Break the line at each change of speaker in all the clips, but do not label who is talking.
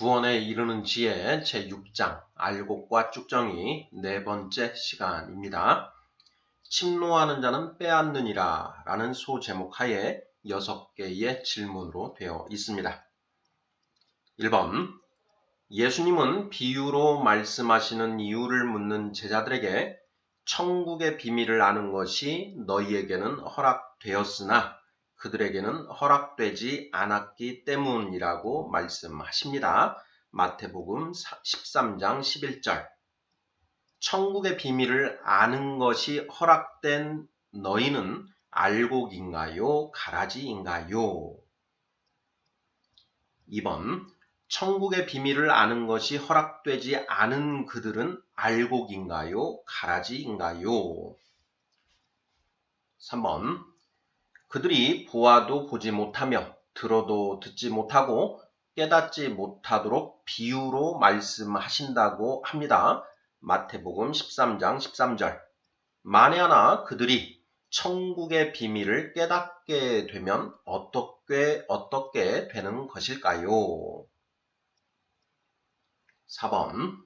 구원에 이르는 지혜 제6장 알곡과 쭉정이 네 번째 시간입니다. 침노하는 자는 빼앗느니라 라는 소제목 하에 여섯 개의 질문으로 되어 있습니다. 1번 예수님은 비유로 말씀하시는 이유를 묻는 제자들에게 천국의 비밀을 아는 것이 너희에게는 허락되었으나 그들에게는 허락되지 않았기 때문이라고 말씀하십니다. 마태복음 13장 11절. 천국의 비밀을 아는 것이 허락된 너희는 알곡인가요? 가라지인가요? 2번. 천국의 비밀을 아는 것이 허락되지 않은 그들은 알곡인가요? 가라지인가요? 3번. 그들이 보아도 보지 못하며 들어도 듣지 못하고 깨닫지 못하도록 비유로 말씀하신다고 합니다. 마태복음 13장 13절. 만에 하나 그들이 천국의 비밀을 깨닫게 되면 어떻게 어떻게 되는 것일까요? 4번.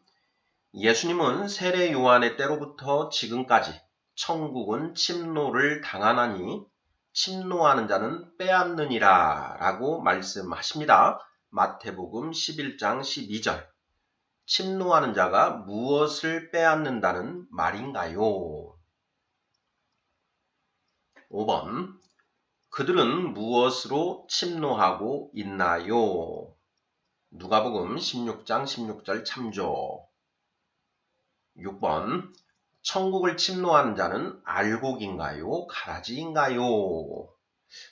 예수님은 세례 요한의 때로부터 지금까지 천국은 침노를 당하나니 침노하는 자는 빼앗느니라 라고 말씀하십니다. 마태복음 11장 12절. 침노하는 자가 무엇을 빼앗는다는 말인가요? 5번. 그들은 무엇으로 침노하고 있나요? 누가복음 16장 16절 참조. 6번. 천국을 침노하는 자는 알곡인가요? 가라지인가요?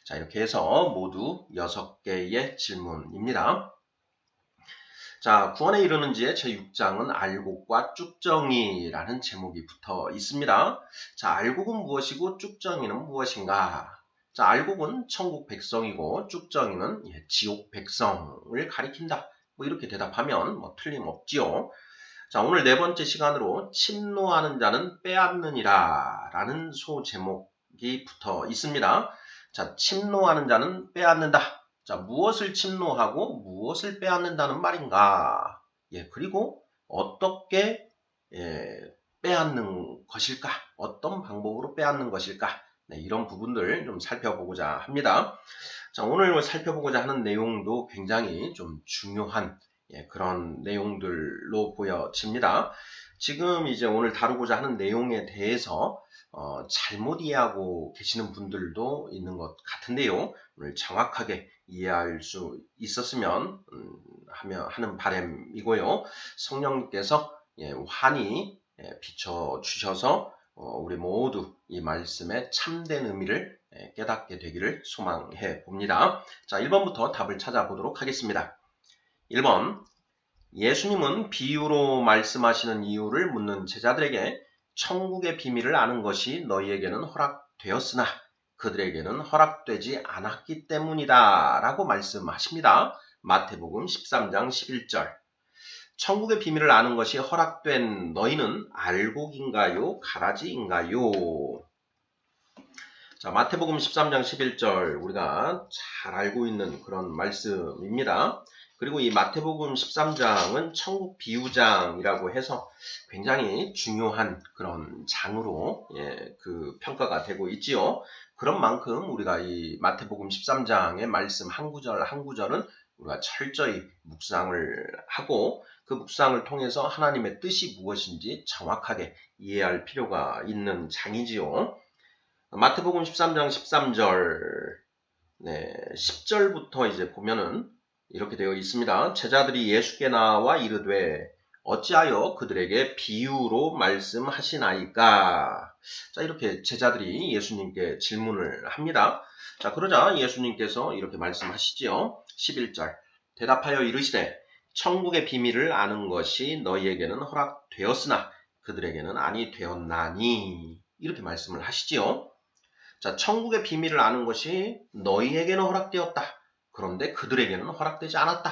자, 이렇게 해서 모두 6개의 질문입니다. 자, 구원에 이르는 지의 제6장은 알곡과 쭉정이라는 제목이 붙어 있습니다. 자, 알곡은 무엇이고 쭉정이는 무엇인가? 자, 알곡은 천국 백성이고 쭉정이는 예, 지옥 백성을 가리킨다. 뭐 이렇게 대답하면 뭐 틀림없지요. 자, 오늘 네 번째 시간으로 침노하는 자는 빼앗느니라 라는 소제목이 붙어 있습니다. 자, 침노하는 자는 빼앗는다. 자, 무엇을 침노하고 무엇을 빼앗는다는 말인가? 예, 그리고 어떻게 예, 빼앗는 것일까? 어떤 방법으로 빼앗는 것일까? 네, 이런 부분들 좀 살펴보고자 합니다. 자, 오늘 살펴보고자 하는 내용도 굉장히 좀 중요한 예, 그런 내용들로 보여집니다. 지금 이제 오늘 다루고자 하는 내용에 대해서 어, 잘못 이해하고 계시는 분들도 있는 것 같은데요. 오늘 정확하게 이해할 수 있었으면 음, 하며 하는 바람이고요. 성령님께서 예, 환히 예, 비춰 주셔서 어, 우리 모두 이 말씀의 참된 의미를 예, 깨닫게 되기를 소망해 봅니다. 자, 1번부터 답을 찾아보도록 하겠습니다. 1번 예수님은 비유로 말씀하시는 이유를 묻는 제자들에게 천국의 비밀을 아는 것이 너희에게는 허락되었으나 그들에게는 허락되지 않았기 때문이다 라고 말씀하십니다. 마태복음 13장 11절 천국의 비밀을 아는 것이 허락된 너희는 알곡인가요? 가라지인가요? 자, 마태복음 13장 11절 우리가 잘 알고 있는 그런 말씀입니다. 그리고 이 마태복음 13장은 천국 비유장이라고 해서 굉장히 중요한 그런 장으로 예, 그 평가가 되고 있지요. 그런 만큼 우리가 이 마태복음 13장의 말씀 한 구절 한 구절은 우리가 철저히 묵상을 하고 그 묵상을 통해서 하나님의 뜻이 무엇인지 정확하게 이해할 필요가 있는 장이지요. 마태복음 13장 13절 네, 10절부터 이제 보면은 이렇게 되어 있습니다. 제자들이 예수께 나와 이르되 어찌하여 그들에게 비유로 말씀하시나이까? 자, 이렇게 제자들이 예수님께 질문을 합니다. 자, 그러자 예수님께서 이렇게 말씀하시지요. 11절. 대답하여 이르시되 천국의 비밀을 아는 것이 너희에게는 허락되었으나 그들에게는 아니 되었나니 이렇게 말씀을 하시지요. 자, 천국의 비밀을 아는 것이 너희에게는 허락되었다. 그런데 그들에게는 허락되지 않았다.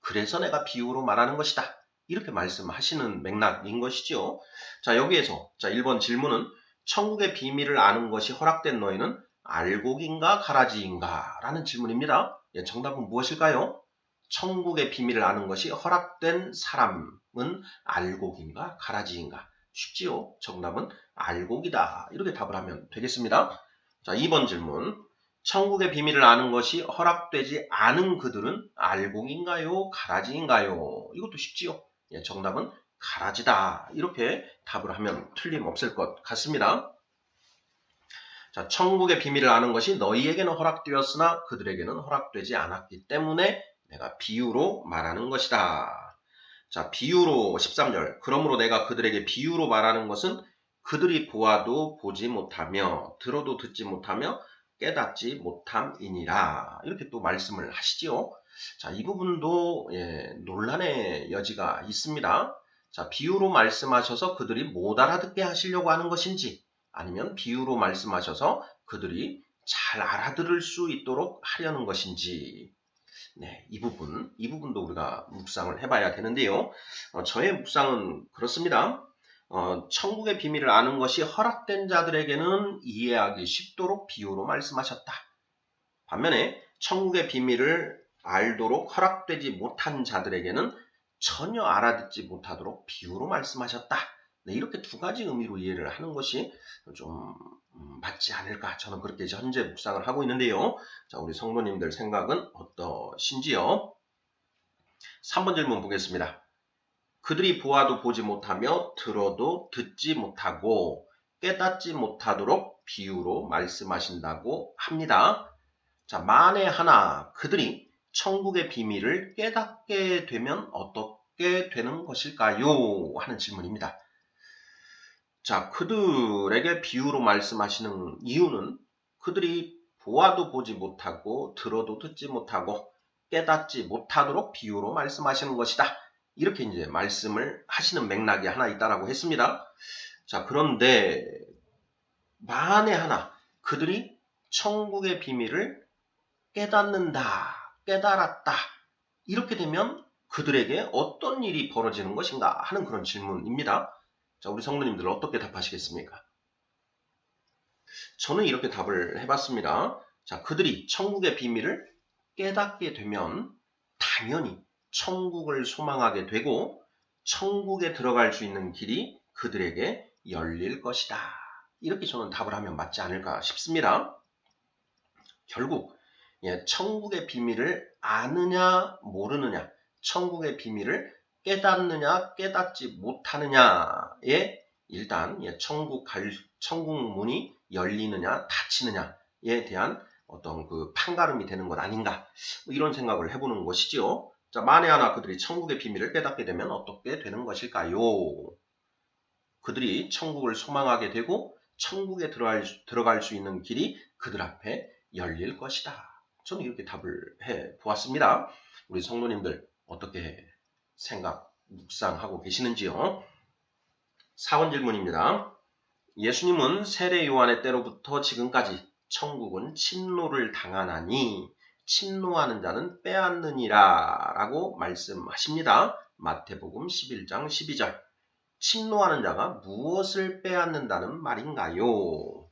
그래서 내가 비유로 말하는 것이다. 이렇게 말씀하시는 맥락인 것이지요. 자, 여기에서 자, 1번 질문은 천국의 비밀을 아는 것이 허락된 너희는 알곡인가 가라지인가? 라는 질문입니다. 예, 정답은 무엇일까요? 천국의 비밀을 아는 것이 허락된 사람은 알곡인가 가라지인가? 쉽지요? 정답은 알곡이다. 이렇게 답을 하면 되겠습니다. 자, 2번 질문. 천국의 비밀을 아는 것이 허락되지 않은 그들은 알곡인가요? 가라지인가요? 이것도 쉽지요? 예, 정답은 가라지다. 이렇게 답을 하면 틀림없을 것 같습니다. 자, 천국의 비밀을 아는 것이 너희에게는 허락되었으나 그들에게는 허락되지 않았기 때문에 내가 비유로 말하는 것이다. 자, 비유로 13절. 그러므로 내가 그들에게 비유로 말하는 것은 그들이 보아도 보지 못하며 들어도 듣지 못하며 깨닫지 못함이니라. 이렇게 또 말씀을 하시지요. 자, 이 부분도 예, 논란의 여지가 있습니다. 자, 비유로 말씀하셔서 그들이 못 알아듣게 하시려고 하는 것인지 아니면 비유로 말씀하셔서 그들이 잘 알아들을 수 있도록 하려는 것인지 네, 이 부분, 이 부분도 우리가 묵상을 해봐야 되는데요. 어, 저의 묵상은 그렇습니다. 어, 천국의 비밀을 아는 것이 허락된 자들에게는 이해하기 쉽도록 비유로 말씀하셨다. 반면에 천국의 비밀을 알도록 허락되지 못한 자들에게는 전혀 알아듣지 못하도록 비유로 말씀하셨다. 네, 이렇게 두 가지 의미로 이해를 하는 것이 좀 음, 맞지 않을까 저는 그렇게 현재 묵상을 하고 있는데요. 자, 우리 성도님들 생각은 어떠신지요? 3번 질문 보겠습니다. 그들이 보아도 보지 못하며 들어도 듣지 못하고 깨닫지 못하도록 비유로 말씀하신다고 합니다. 자, 만에 하나 그들이 천국의 비밀을 깨닫게 되면 어떻게 되는 것일까요? 하는 질문입니다. 자, 그들에게 비유로 말씀하시는 이유는 그들이 보아도 보지 못하고 들어도 듣지 못하고 깨닫지 못하도록 비유로 말씀하시는 것이다. 이렇게 이제 말씀을 하시는 맥락이 하나 있다라고 했습니다. 자, 그런데 만에 하나 그들이 천국의 비밀을 깨닫는다, 깨달았다. 이렇게 되면 그들에게 어떤 일이 벌어지는 것인가 하는 그런 질문입니다. 자, 우리 성도님들 어떻게 답하시겠습니까? 저는 이렇게 답을 해봤습니다. 자, 그들이 천국의 비밀을 깨닫게 되면 당연히 천국을 소망하게 되고 천국에 들어갈 수 있는 길이 그들에게 열릴 것이다. 이렇게 저는 답을 하면 맞지 않을까 싶습니다. 결국 예, 천국의 비밀을 아느냐 모르느냐 천국의 비밀을 깨닫느냐 깨닫지 못하느냐에 일단 예, 천국 갈 천국 문이 열리느냐 닫히느냐에 대한 어떤 그 판가름이 되는 것 아닌가 뭐 이런 생각을 해보는 것이지요. 자 만에 하나 그들이 천국의 비밀을 깨닫게 되면 어떻게 되는 것일까요? 그들이 천국을 소망하게 되고 천국에 들어갈, 들어갈 수 있는 길이 그들 앞에 열릴 것이다. 저는 이렇게 답을 해 보았습니다. 우리 성도님들 어떻게 생각, 묵상하고 계시는지요? 4번 질문입니다. 예수님은 세례 요한의 때로부터 지금까지 천국은 침노를 당하나니 침노하는 자는 빼앗느니라 라고 말씀하십니다. 마태복음 11장 12절 침노하는 자가 무엇을 빼앗는다는 말인가요?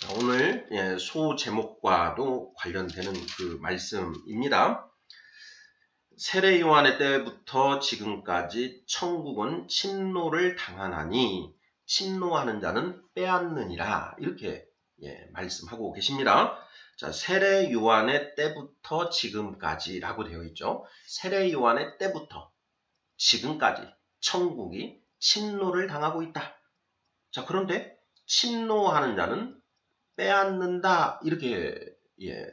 자, 오늘 예, 소 제목과도 관련되는 그 말씀입니다. 세례 요한의 때부터 지금까지 천국은 침노를 당하나니 침노하는 자는 빼앗느니라 이렇게 예, 말씀하고 계십니다. 자, 세례 요한의 때부터 지금까지라고 되어 있죠. 세례 요한의 때부터 지금까지 천국이 침노를 당하고 있다. 자, 그런데 침노하는 자는 빼앗는다 이렇게 예,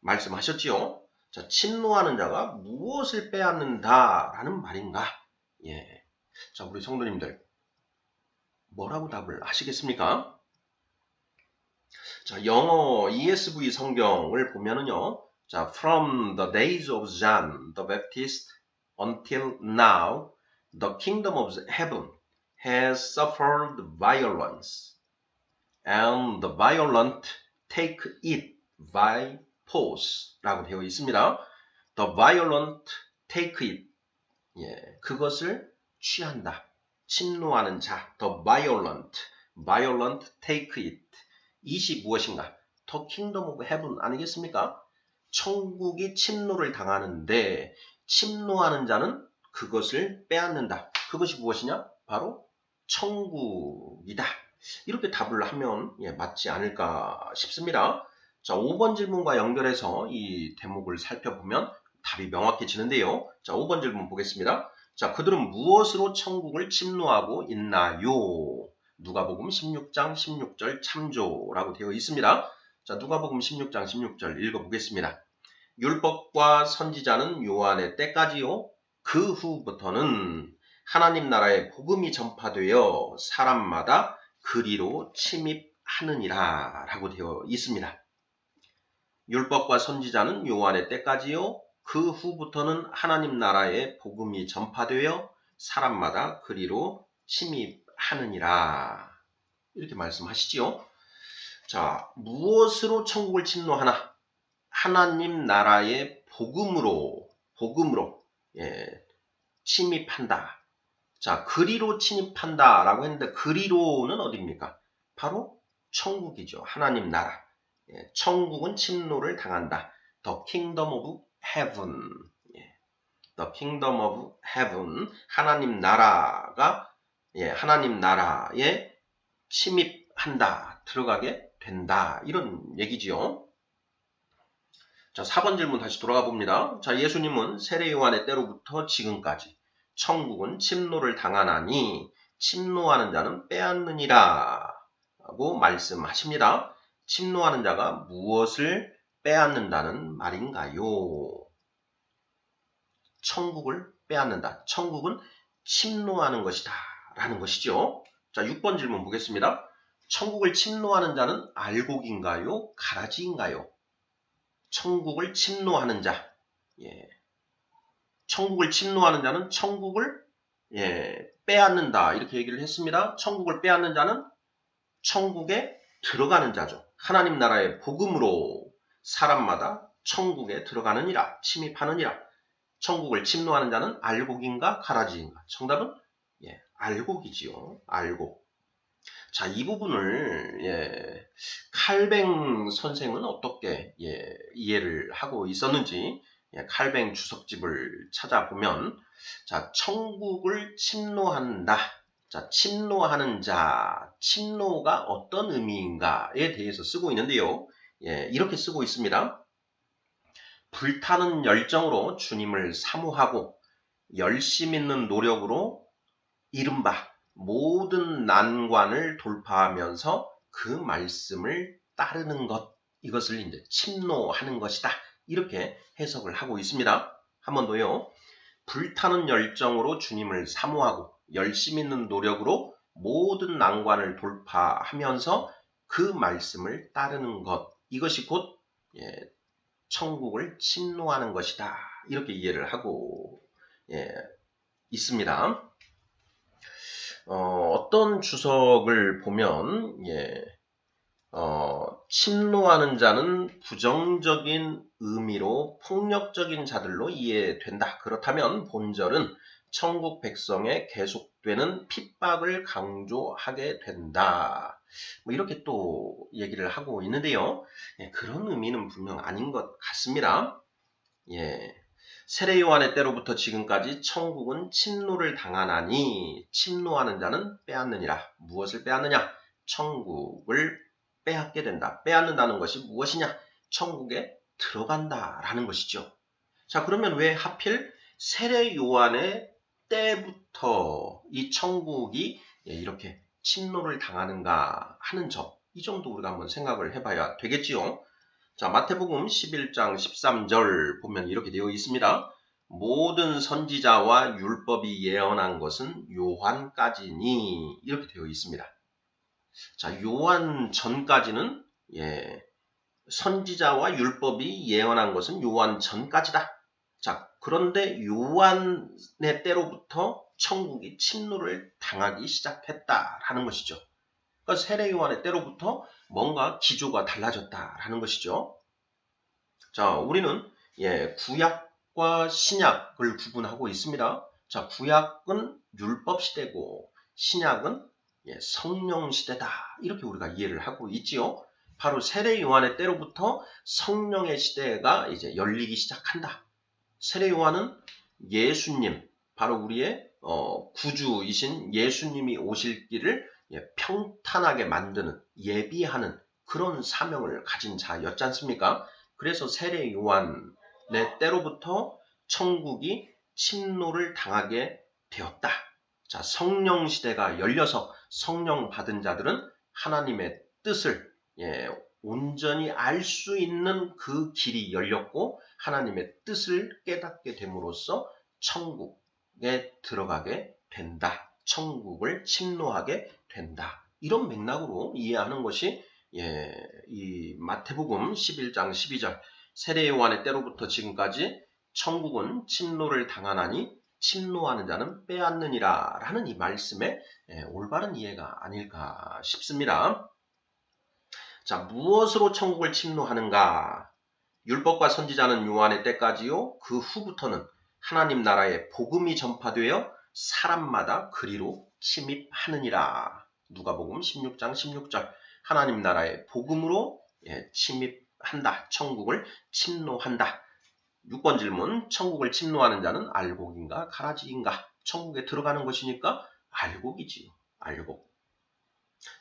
말씀하셨지요. 자, 침노하는 자가 무엇을 빼앗는다라는 말인가? 예. 자, 우리 성도님들 뭐라고 답을 하시겠습니까? 자, 영어 ESV 성경을 보면은요. 자, from the days of John the Baptist until now, the kingdom of heaven has suffered violence, and the violent take it by force라고 되어 있습니다. The violent take it. 예, 그것을 취한다. 침노하는 자. The violent. violent take it. 이시 무엇인가? The kingdom of heaven 아니겠습니까? 천국이 침노를 당하는데 침노하는 자는 그것을 빼앗는다. 그것이 무엇이냐? 바로 천국이다. 이렇게 답을 하면 예, 맞지 않을까 싶습니다. 자, 5번 질문과 연결해서 이 대목을 살펴보면 답이 명확해지는데요. 자, 5번 질문 보겠습니다. 자, 그들은 무엇으로 천국을 침노하고 있나요? 누가복음 16장 16절 참조라고 되어 있습니다. 자, 누가복음 16장 16절 읽어보겠습니다. 율법과 선지자는 요한의 때까지요. 그 후부터는 하나님 나라의 복음이 전파되어 사람마다 그리로 침입하느니라 라고 되어 있습니다. 율법과 선지자는 요한의 때까지요. 그 후부터는 하나님 나라의 복음이 전파되어 사람마다 그리로 침입 하느니라. 이렇게 말씀하시지요. 자, 무엇으로 천국을 침노하나? 하나님 나라의 복음으로, 복음으로, 예, 침입한다. 자, 그리로 침입한다 라고 했는데, 그리로는 어디입니까? 바로 천국이죠. 하나님 나라. 예, 천국은 침노를 당한다. The kingdom of heaven. 예, the kingdom of heaven. 하나님 나라가, 예, 하나님 나라에 침입한다. 들어가게 된다. 이런 얘기지요. 자, 4번 질문 다시 돌아가 봅니다. 자, 예수님은 세례 요한의 때로부터 지금까지 천국은 침노를 당하나니 침노하는 자는 빼앗느니라 라고 말씀하십니다. 침노하는 자가 무엇을 빼앗는다는 말인가요? 천국을 빼앗는다. 천국은 침노하는 것이다. 라는 것이죠. 자, 6번 질문 보겠습니다. 천국을 침노하는 자는 알곡인가요? 가라지인가요? 천국을 침노하는 자. 예. 천국을 침노하는 자는 천국을 예, 빼앗는다. 이렇게 얘기를 했습니다. 천국을 빼앗는 자는 천국에 들어가는 자죠. 하나님 나라의 복음으로 사람마다 천국에 들어가느니라, 침입하느니라. 천국을 침노하는 자는 알곡인가 가라지인가? 정답은 예, 알곡이지요. 알곡. 자, 이 부분을 예, 칼뱅 선생은 어떻게 예, 이해를 하고 있었는지 예, 칼뱅 주석집을 찾아보면 자, 천국을 침노한다. 자, 침노하는 자, 침노가 어떤 의미인가에 대해서 쓰고 있는데요. 예, 이렇게 쓰고 있습니다. 불타는 열정으로 주님을 사모하고 열심 있는 노력으로 이른바 모든 난관을 돌파하면서 그 말씀을 따르는 것, 이것을 이제 침노하는 것이다. 이렇게 해석을 하고 있습니다. 한 번 더요. 불타는 열정으로 주님을 사모하고 열심 있는 노력으로 모든 난관을 돌파하면서 그 말씀을 따르는 것. 이것이 곧 예, 천국을 침노하는 것이다. 이렇게 이해를 하고 예, 있습니다. 어, 떤 주석을 보면 예, 어, 침노하는 자는 부정적인 의미로 폭력적인 자들로 이해된다. 그렇다면 본절은 천국 백성에 계속되는 핍박을 강조하게 된다. 뭐 이렇게 또 얘기를 하고 있는데요. 예, 그런 의미는 분명 아닌 것 같습니다. 예. 세례 요한의 때로부터 지금까지 천국은 침노를 당하나니 침노하는 자는 빼앗느니라. 무엇을 빼앗느냐? 천국을 빼앗게 된다. 빼앗는다는 것이 무엇이냐? 천국에 들어간다라는 것이죠. 자, 그러면 왜 하필 세례 요한의 때부터 이 천국이 예, 이렇게 침노를 당하는가 하는 점, 이 정도 우리가 한번 생각을 해봐야 되겠지요. 자, 마태복음 11장 13절 보면 이렇게 되어 있습니다. 모든 선지자와 율법이 예언한 것은 요한까지니 이렇게 되어 있습니다. 자, 요한 전까지는 예, 선지자와 율법이 예언한 것은 요한 전까지다. 자, 그런데 요한의 때로부터 천국이 침노를 당하기 시작했다라는 것이죠. 그러니까 세례 요한의 때로부터 뭔가 기조가 달라졌다라는 것이죠. 자, 우리는 예, 구약과 신약을 구분하고 있습니다. 자, 구약은 율법 시대고 신약은 예, 성령 시대다. 이렇게 우리가 이해를 하고 있지요. 바로 세례 요한의 때로부터 성령의 시대가 이제 열리기 시작한다. 세례 요한은 예수님, 바로 우리의 어, 구주이신 예수님이 오실 길을 예, 평탄하게 만드는 예비하는 그런 사명을 가진 자였지 않습니까? 그래서 세례 요한의 때로부터 천국이 침노를 당하게 되었다. 자, 성령 시대가 열려서 성령 받은 자들은 하나님의 뜻을 예, 온전히 알 수 있는 그 길이 열렸고 하나님의 뜻을 깨닫게 됨으로써 천국에 들어가게 된다. 천국을 침노하게 된다. 이런 맥락으로 이해하는 것이 예, 이 마태복음 11장 12절 세례 요한의 때로부터 지금까지 천국은 침노를 당하나니 침노하는 자는 빼앗느니라 라는 이 말씀의 예, 올바른 이해가 아닐까 싶습니다. 자, 무엇으로 천국을 침노하는가? 율법과 선지자는 요한의 때까지요. 그 후부터는 하나님 나라의 복음이 전파되어 사람마다 그리로 침입하느니라. 누가복음 16장 16절. 하나님 나라의 복음으로 예, 침입한다. 천국을 침노한다. 6번 질문. 천국을 침노하는 자는 알곡인가 가라지인가? 천국에 들어가는 것이니까 알곡이지요. 알곡.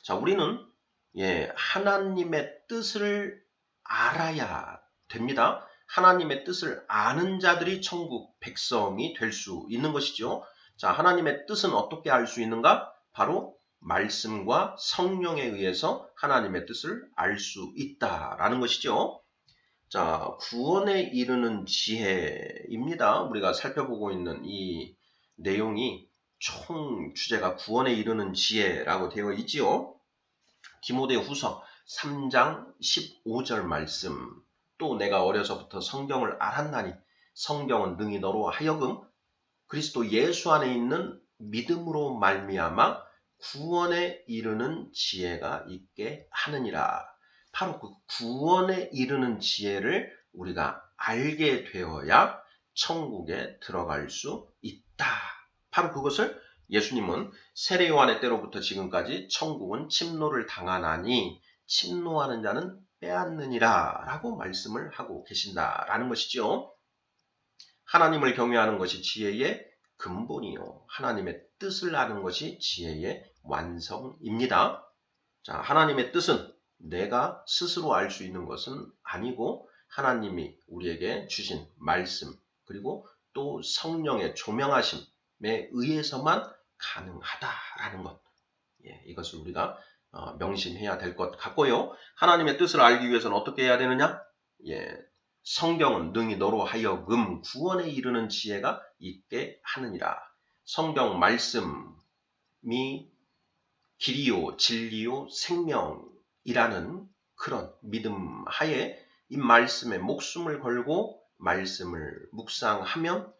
자, 우리는 예, 하나님의 뜻을 알아야 됩니다. 하나님의 뜻을 아는 자들이 천국 백성이 될 수 있는 것이죠. 자, 하나님의 뜻은 어떻게 알 수 있는가? 바로 말씀과 성령에 의해서 하나님의 뜻을 알 수 있다라는 것이죠. 자, 구원에 이르는 지혜입니다. 우리가 살펴보고 있는 이 내용이 총 주제가 구원에 이르는 지혜라고 되어 있지요. 디모데 후서 3장 15절 말씀. 또 내가 어려서부터 성경을 알았나니 성경은 능히 너로 하여금 그리스도 예수 안에 있는 믿음으로 말미암아 구원에 이르는 지혜가 있게 하느니라. 바로 그 구원에 이르는 지혜를 우리가 알게 되어야 천국에 들어갈 수 있다. 바로 그것을 예수님은 세례 요한의 때로부터 지금까지 천국은 침노를 당하나니 침노하는 자는 빼앗느니라 라고 말씀을 하고 계신다라는 것이죠. 하나님을 경외하는 것이 지혜의 근본이요. 하나님의 뜻을 아는 것이 지혜의 완성입니다. 자, 하나님의 뜻은 내가 스스로 알 수 있는 것은 아니고 하나님이 우리에게 주신 말씀 그리고 또 성령의 조명하심에 의해서만 가능하다라는 것. 예, 이것을 우리가 어, 명심해야 될 것 같고요. 하나님의 뜻을 알기 위해서는 어떻게 해야 되느냐? 예, 성경은 능히 너로 하여금 구원에 이르는 지혜가 있게 하느니라. 성경 말씀이 길이요, 진리요, 생명이라는 그런 믿음 하에 이 말씀에 목숨을 걸고 말씀을 묵상하면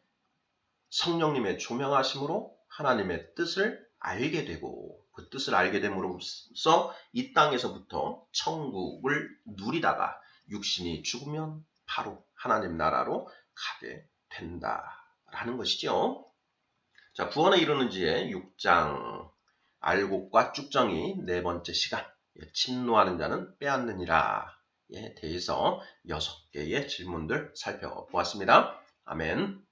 성령님의 조명하심으로 하나님의 뜻을 알게 되고 그 뜻을 알게 됨으로써 이 땅에서부터 천국을 누리다가 육신이 죽으면 바로 하나님 나라로 가게 된다라는 것이죠. 자, 구원에 이르는 지에 6장 알곡과 쭉정이 네 번째 시간 예, 침노하는 자는 빼앗느니라 에 대해서 여섯 개의 질문들 살펴보았습니다. 아멘.